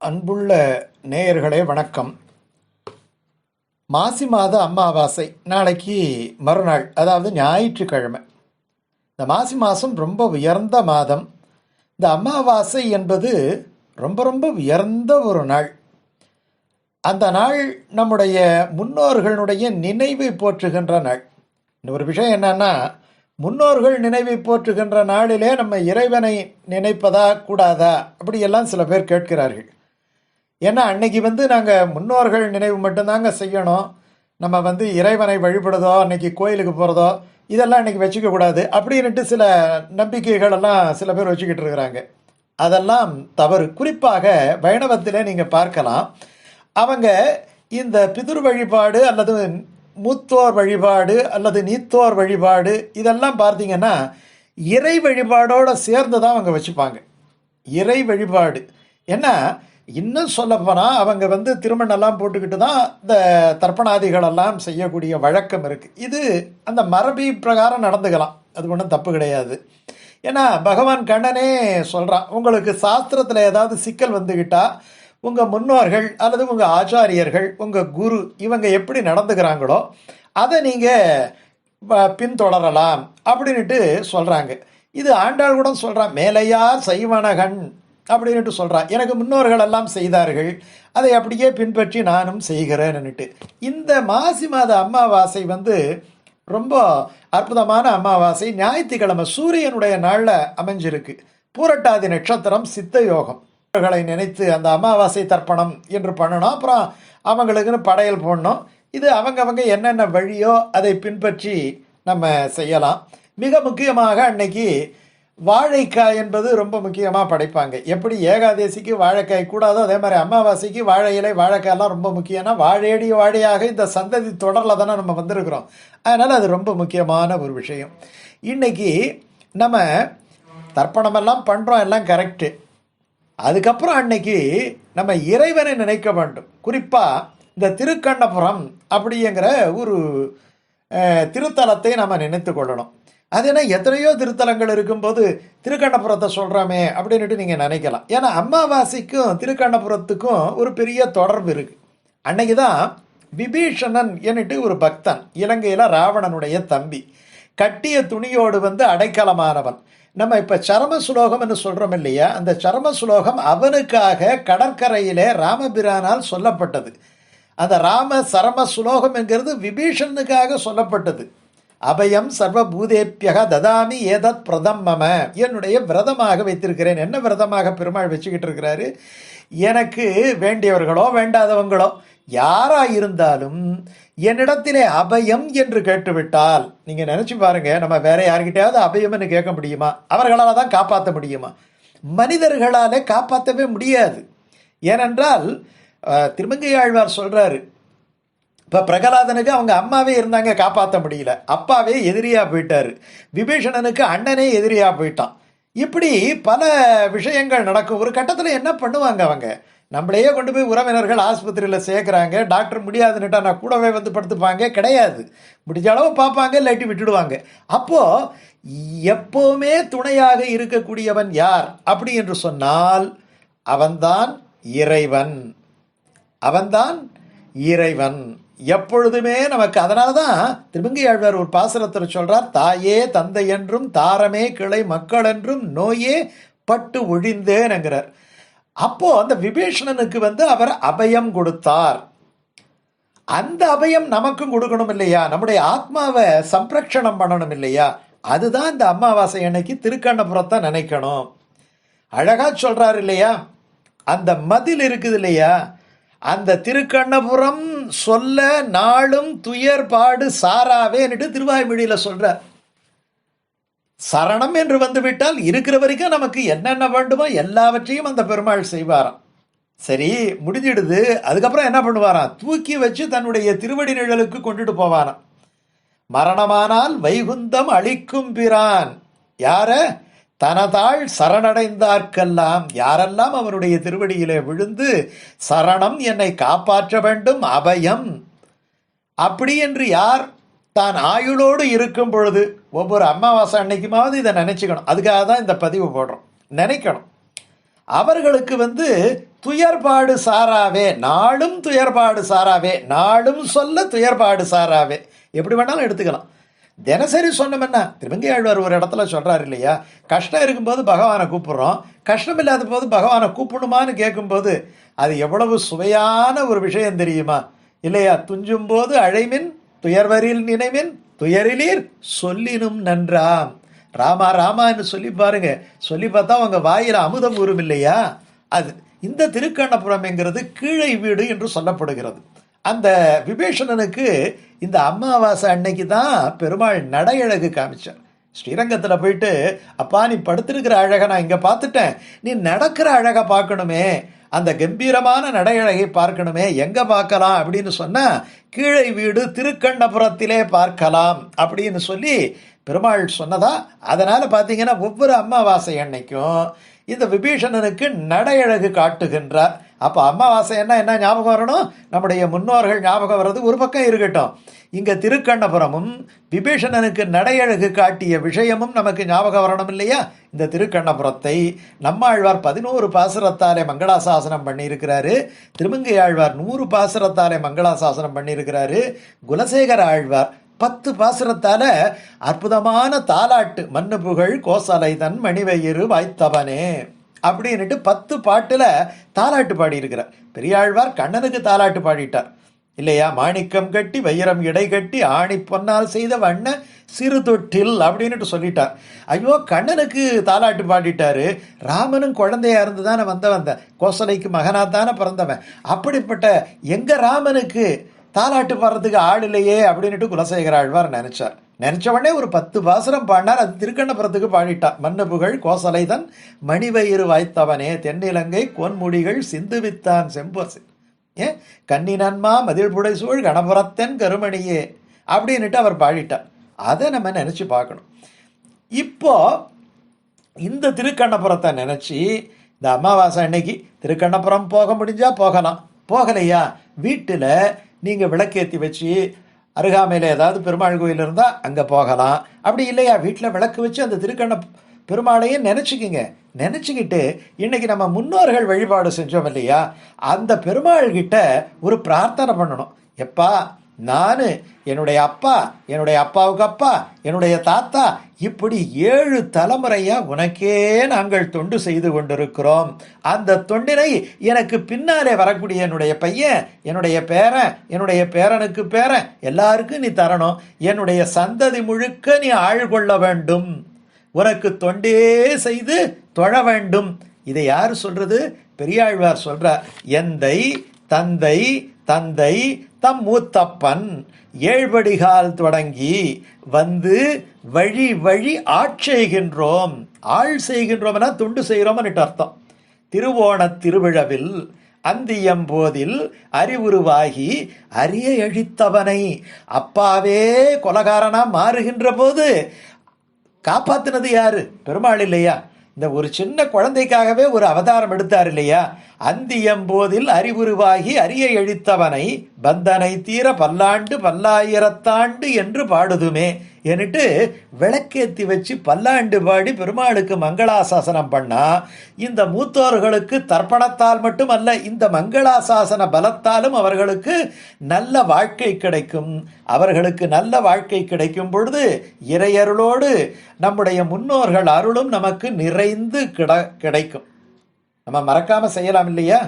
அன்புள்ள நேயர்களே வணக்கம். மாசி மாத அமாவாசை நாளைக்கு மறுநாள் அதாவது ஞாயிற்றுக்கிழமை. இந்த மாசி மாதம் ரொம்ப உயர்ந்த மாதம். இந்த அமாவாசை என்பது ரொம்ப ரொம்ப உயர்ந்த ஒரு நாள். அந்த நாள் நம்முடைய முன்னோர்களுடைய நினைவை போற்றுகின்ற நாள். இன்னொரு விஷயம் என்னன்னா முன்னோர்கள் நினைவை போற்றுகின்ற நாளிலே நம்ம இறைவனை நினைப்பதா கூடாதா? அப்படியெல்லாம் சில பேர் கேட்கிறார்கள். ஏன்னா அன்னைக்கு வந்து நாங்கள் முன்னோர்கள் நினைவு மட்டும்தாங்க செய்யணும். நம்ம வந்து இறைவனை வழிபடுறதோ அன்னைக்கு கோயிலுக்கு போகிறதோ இதெல்லாம் அன்னைக்கு வச்சுக்கக்கூடாது அப்படின்ட்டு சில நம்பிக்கைகள் எல்லாம் சில பேர் வச்சுக்கிட்டு இருக்கிறாங்க. அதெல்லாம் தவறு. குறிப்பாக வைணவத்தில் நீங்கள் பார்க்கலாம். அவங்க இந்த பிதுர் வழிபாடு அல்லது மூத்தோர் வழிபாடு அல்லது நீத்தோர் வழிபாடு இதெல்லாம் பார்த்தீங்கன்னா இறை வழிபாடோடு சேர்ந்து தான் அவங்க வச்சுப்பாங்க. இறை வழிபாடு. ஏன்னா இன்னும் சொல்லப்போனால் அவங்க வந்து திருமணெல்லாம் போட்டுக்கிட்டு தான் இந்த தர்ப்பணாதிகளெல்லாம் செய்யக்கூடிய வழக்கம் இருக்குது இது அந்த மரபி பிரகாரம் நடந்துக்கலாம். அது ஒன்றும் தப்பு கிடையாது. ஏன்னா பகவான் கண்ணனே சொல்கிறான் உங்களுக்கு சாஸ்திரத்தில் ஏதாவது சிக்கல் வந்துக்கிட்டால் உங்கள் முன்னோர்கள் அல்லது உங்கள் ஆச்சாரியர்கள் உங்கள் குரு இவங்க எப்படி நடந்துக்கிறாங்களோ அதை நீங்கள் பின்தொடரலாம். அப்படின்ட்டு சொல்கிறாங்க இது ஆண்டாள் கூட சொல்கிறான் மேலையார் செய்வனகன். அப்படின்ட்டு சொல்கிறான் எனக்கு முன்னோர்கள் எல்லாம் செய்தார்கள். அதை அப்படியே பின்பற்றி நானும் செய்கிறேன்னுட்டு. இந்த மாசி மாத அமாவாசை வந்து ரொம்ப அற்புதமான அமாவாசை. ஞாயிற்றுக்கிழமை சூரியனுடைய நாளில் அமைஞ்சிருக்கு. பூரட்டாதி நட்சத்திரம் சித்த யோகம் அவர்களை நினைத்து அந்த அமாவாசை தர்ப்பணம் என்று பண்ணணும். அப்புறம் அவங்களுக்குன்னு படையல் போடணும். இது அவங்கவங்க என்னென்ன வழியோ அதை பின்பற்றி நம்ம செய்யலாம். மிக முக்கியமாக அன்னைக்கு வாழைக்காய் என்பது ரொம்ப முக்கியமாக படைப்பாங்க. எப்படி ஏகாதேசிக்கு வாழைக்காய் கூடாதோ அதே மாதிரி அமாவாசைக்கு வாழை இலை வாழைக்காயெல்லாம் ரொம்ப முக்கியம்னா வாழையடி வாழையாக இந்த சந்ததி தொடரில் தானே நம்ம வந்திருக்கிறோம். அதனால் அது ரொம்ப முக்கியமான ஒரு விஷயம். இன்னைக்கு நம்ம தர்ப்பணமெல்லாம் பண்ணுறோம் எல்லாம் கரெக்டு அதுக்கப்புறம் அன்னைக்கு நம்ம இறைவனை நினைக்க வேண்டும். குறிப்பாக இந்த திருக்கண்ணபுரம் அப்படிங்கிற ஒரு திருத்தலத்தை நம்ம நினைத்து கொள்ளணும். அது என்ன எத்தனையோ திருத்தலங்கள் இருக்கும்போது திருக்கண்ணபுரத்தை சொல்கிறோமே அப்படின்ட்டு நீங்கள் நினைக்கலாம். ஏன்னா அமாவாசைக்கும் திருக்கண்ணபுரத்துக்கும் ஒரு பெரிய தொடர்பு இருக்குது அன்னைக்கு தான் விபீஷணன் என்னட்டு ஒரு பக்தன் இலங்கையில் ராவணனுடைய தம்பி. கட்டிய துணியோடு வந்து அடைக்கலமானவன். நம்ம இப்போ சரம சுலோகம்னு சொல்கிறோம் இல்லையா? அந்த சரம சுலோகம் அவனுக்காக கடற்கரையிலே ராமபிரானால் சொல்லப்பட்டது. அந்த ராம சரம சுலோகம்ங்கிறது விபீஷணனுக்காக சொல்லப்பட்டது. அபயம் சர்வபூதேப்பியக ததாமி ஏதத் பிரதம் மம. என்னுடைய விரதமாக வைத்திருக்கிறேன். என்ன விரதமாக பெருமாள் வச்சுக்கிட்டு இருக்கிறாரு? எனக்கு வேண்டியவர்களோ வேண்டாதவங்களோ யாராக இருந்தாலும் என்னிடத்திலே அபயம் என்று கேட்டுவிட்டால் நீங்கள் நினச்சி பாருங்க நம்ம வேற யார்கிட்டயாவது அபயம்னு கேட்க முடியுமா? அவர்களால் தான் காப்பாற்ற முடியுமா? மனிதர்களாலே காப்பாற்றவே முடியாது. ஏனென்றால் திருமங்கை திருமங்கையாழ்வார் சொல்கிறாரு இப்போ பிரகலாதனுக்கு அவங்க அம்மாவே இருந்தாங்க காப்பாற்ற முடியல. அப்பாவே எதிரியாக போயிட்டாரு. விபீஷணனுக்கு அண்ணனே எதிரியாக போயிட்டான். இப்படி பல விஷயங்கள் நடக்கும். ஒரு கட்டத்தில் என்ன பண்ணுவாங்க அவங்க? நம்மளையே கொண்டு போய் உறவினர்கள் ஆஸ்பத்திரியில் சேர்க்குறாங்க. டாக்டர் முடியாதுன்னுட்டா நான் கூடவே வந்து படுத்துப்பாங்க. கிடையாது. முடிஞ்ச அளவு பார்ப்பாங்க இல்லாட்டி விட்டுடுவாங்க. அப்போது எப்போவுமே துணையாக இருக்கக்கூடியவன் யார்? அப்படி என்று சொன்னால் அவன்தான் இறைவன். அவன்தான் இறைவன். எப்பொழுதுமே நமக்கு அதனால தான் திருமங்கையாழ்வார் ஒரு பாசனத்தில் சொல்கிறார் தாயே தந்தை என்றும் தாரமே கிளை மக்கள் என்றும் நோயே பட்டு ஒழிந்தேன்ங்கிறார் அப்போது அந்த விபீஷணனுக்கு வந்து அவர் அபயம் கொடுத்தார். அந்த அபயம் நமக்கும் கொடுக்கணும் இல்லையா? நம்முடைய ஆத்மாவை சம்ரக்ஷணம் பண்ணணும் இல்லையா? அதுதான் இந்த அமாவாசை அன்னைக்கு திருக்கண்ணபுரத்தை நினைக்கணும். அழகா சொல்றாரு இல்லையா? அந்த மதில் இருக்குது இல்லையா? அந்த திருக்கண்ணபுரம் சொல்ல நாளும் துயர் பாடு சாராவேன்னுட்டு திருவாய்மொழியில் சொல்றார் சரணம் என்று வந்துவிட்டால் இருக்கிற வரைக்கும் நமக்கு என்னென்ன வேண்டுமோ எல்லாவற்றையும் அந்த பெருமாள் செய்வாராம். சரி முடிஞ்சிடுது. அதுக்கப்புறம் என்ன பண்ணுவாராம்? தூக்கி வச்சு தன்னுடைய திருவடி நிழலுக்கு கொண்டுட்டு போவாராம். மரணமானால் வைகுந்தம் அளிக்கும் பிரான். யார? தனதாள் சரணடைந்தார்க்கெல்லாம் யாரெல்லாம் அவருடைய திருவடியிலே விழுந்து சரணம் என்னை காப்பாற்ற வேண்டும் அபயம். அப்படி என்று யார் தான் ஆயுளோடு இருக்கும் பொழுது ஒவ்வொரு அமாவாசை அன்னைக்குமாவது இதை நினைச்சுக்கணும். அதுக்காக தான் இந்த பதிவு போடுறோம். நினைக்கணும். அவர்களுக்கு வந்து துயர்பாடு சாராவே நாளும் துயர்பாடு சாராவே நாளும் சொல்ல துயர்பாடு சாராவே. எப்படி வேணாலும் எடுத்துக்கலாம். தினசரி சொன்னோம்னா திருமங்கை ஆழ்வார் ஒரு இடத்துல சொல்கிறார் இல்லையா? கஷ்டம் இருக்கும்போது பகவானை கூப்பிட்றோம். கஷ்டம் இல்லாத போது பகவானை கூப்பிடுமான்னு கேட்கும்போது அது எவ்வளவு சுவையான ஒரு விஷயம் தெரியுமா? இல்லையா? துஞ்சும் போது அழைமின் துயர்வரில் நினைவின் துயரிலீர் சொல்லினும் நன்றாம். ராமா ராமான்னு சொல்லி பாருங்க. சொல்லி பார்த்தா அவங்க வாயில் அமுதம் ஊறும் இல்லையா? அது இந்த திருக்கண்ணபுரம்ங்கிறது கீழை வீடு என்று சொல்லப்படுகிறது. அந்த விபீஷணனுக்கு இந்த அமாவாசை அன்னைக்கு தான் பெருமாள் நடையழகு காமிச்சார். ஸ்ரீரங்கத்தில் போயிட்டு அப்பா நீ படுத்திருக்கிற அழகை நான் இங்கே பார்த்துட்டேன். நீ நடக்கிற அழகை பார்க்கணுமே. அந்த கம்பீரமான நடையழகை பார்க்கணுமே. எங்கே பார்க்கலாம்? அப்படின்னு சொன்னால் கீழை வீடு திருக்கண்ணபுரத்திலே பார்க்கலாம். அப்படின்னு சொல்லி பெருமாள் சொன்னதா? அதனால் பார்த்தீங்கன்னா ஒவ்வொரு அமாவாசை அன்னைக்கும் இந்த விபீஷணனுக்கு நடையழகு காட்டுகின்றார். அப்போ அமாவாசைன்னா என்ன என்ன ஞாபகம் வரணும்? நம்முடைய முன்னோர்கள் ஞாபகம் வர்றது ஒரு பக்கம் இருக்கட்டும். இங்கே திருக்கண்ணபுரமும் விபீஷணனுக்கு நடையழகு காட்டிய விஷயமும் நமக்கு ஞாபகம் வரணும் இல்லையா? இந்த திருக்கண்ணபுரத்தை நம்மாழ்வார் பதினோரு பாசுரத்தாலே மங்களாசாசனம் பண்ணியிருக்கிறாரு. திருமங்கை ஆழ்வார் நூறு பாசுரத்தாலே மங்களாசாசனம் பண்ணியிருக்கிறாரு. குலசேகர ஆழ்வார் பத்து பாசுரத்தால அற்புதமான தாலாட்டு மண்ணு புகழ் கோசலை தன் மணிவயிறு வாய்த்தவனே. அப்படின்னுட்டு பத்து பாட்டில் தாலாட்டு பாடியிருக்கிறார். பெரியாழ்வார் கண்ணனுக்கு தாலாட்டு பாடிட்டார். இல்லையா மாணிக்கம் கட்டி வைரம் இடை கட்டி ஆணி பொன்னால் செய்த வண்ண சிறு தொட்டில் அப்படின்னுட்டு சொல்லிட்டார். ஐயோ கண்ணனுக்கு தாலாட்டு பாடிட்டாரு. ராமனும் குழந்தையா இருந்து தானே வந்த. வந்தேன் கோசலைக்கு மகனா தானே பிறந்தவன். அப்படிப்பட்ட எங்க ராமனுக்கு தாலாட்டு பாடுறதுக்கு ஆள் இல்லையே அப்படின்னுட்டு குலசேகர ஆழ்வார் நினைச்சார். நினைச்ச ஒரு பத்து பாசுரம் பாடினார். அது திருக்கண்ணபுரத்துக்கு பாடிட்டான். மண்ணு புகழ் கோசலைதன் மணிவயிறு வாய்த்தவனே தென்னிலங்கை கோன்முடிகள் சிந்துவித்தான் செம்பசி ஏன்? நன்மா மதில் புடைசூழ் கணபுரத்தன் கருமணியே அப்படின்னுட்டு அவர் பாடிட்டார். அதை நம்ம நினச்சி பார்க்கணும். இப்போ இந்த திருக்கண்ணபுரத்தை நினச்சி இந்த அமாவாசை அன்னைக்கு திருக்கண்ணபுரம் போக முடிஞ்சால் போகலாம். போகலையா? வீட்டில் நீங்கள் விளக்கேற்றி வச்சு அருகாமையில் ஏதாவது பெருமாள் கோயில் இருந்தால் அங்கே போகலாம். அப்படி இல்லையா? வீட்டில் விளக்கு வச்சு அந்த திருக்கண்ண பெருமாளையும் நினச்சிக்கிங்க. நினச்சிக்கிட்டு இன்றைக்கி நம்ம முன்னோர்கள் வழிபாடு செஞ்சோம் இல்லையா? அந்த பெருமாள் கிட்ட ஒரு பிரார்த்தனை பண்ணணும். எப்பா நான் என்னுடைய அப்பா என்னுடைய அப்பாவுக்கு அப்பா என்னுடைய தாத்தா இப்படி ஏழு தலைமுறையாக உனக்கே நாங்கள் தொண்டு செய்து கொண்டிருக்கிறோம். அந்த தொண்டினை எனக்கு பின்னாலே வரக்கூடிய என்னுடைய பையன் என்னுடைய பேரன் என்னுடைய பேரனுக்கு பேரன் எல்லாருக்கும் நீ தரணும். என்னுடைய சந்ததி முழுக்க நீ ஆழ்கொள்ள வேண்டும். உனக்கு தொண்டே செய்து தொழ வேண்டும். இதை யார் சொல்றது? பெரியாழ்வார் சொல்றார் எந்தை தந்தை தந்தை தம் மூத்தப்பன் ஏழ்படிகால் தொடங்கி வந்து வழி வழி ஆட்செய்கின்றோம் ஆள் செய்கின்றோம்னா துண்டு செய்கிறோம்னுட்டு அர்த்தம். திருவோணத் திருவிழவில் அந்தியம்போதில் அறிவுருவாகி அரிய எழித்தவனை. அப்பாவே கொலகாரனா மாறுகின்ற போது காப்பாத்தினது யாரு? பெருமாள் இல்லையா? இந்த ஒரு சின்ன குழந்தைக்காகவே ஒரு அவதாரம் எடுத்தார் இல்லையா? அந்தியம்போதில் அறிவுருவாகி அரிய எழுத்தவனை பந்தனை தீர பல்லாண்டு பல்லாயிரத்தாண்டு என்று பாடுதுமே. என்னட்டு விளக்கேத்தி வச்சு பல்லாண்டு பாடி பெருமாளுக்கு மங்களாசாசனம் பண்ணா இந்த மூத்தோர்களுக்கு தர்ப்பணத்தால் மட்டுமல்ல இந்த மங்களாசாசன பலத்தாலும் அவர்களுக்கு நல்ல வாழ்க்கை கிடைக்கும். அவர்களுக்கு நல்ல வாழ்க்கை கிடைக்கும் பொழுது இறையருளோடு நம்முடைய முன்னோர்கள் அருளும் நமக்கு நிறைந்து கிட கிடைக்கும். நம்ம மறக்காம செய்யலாம் இல்லையா?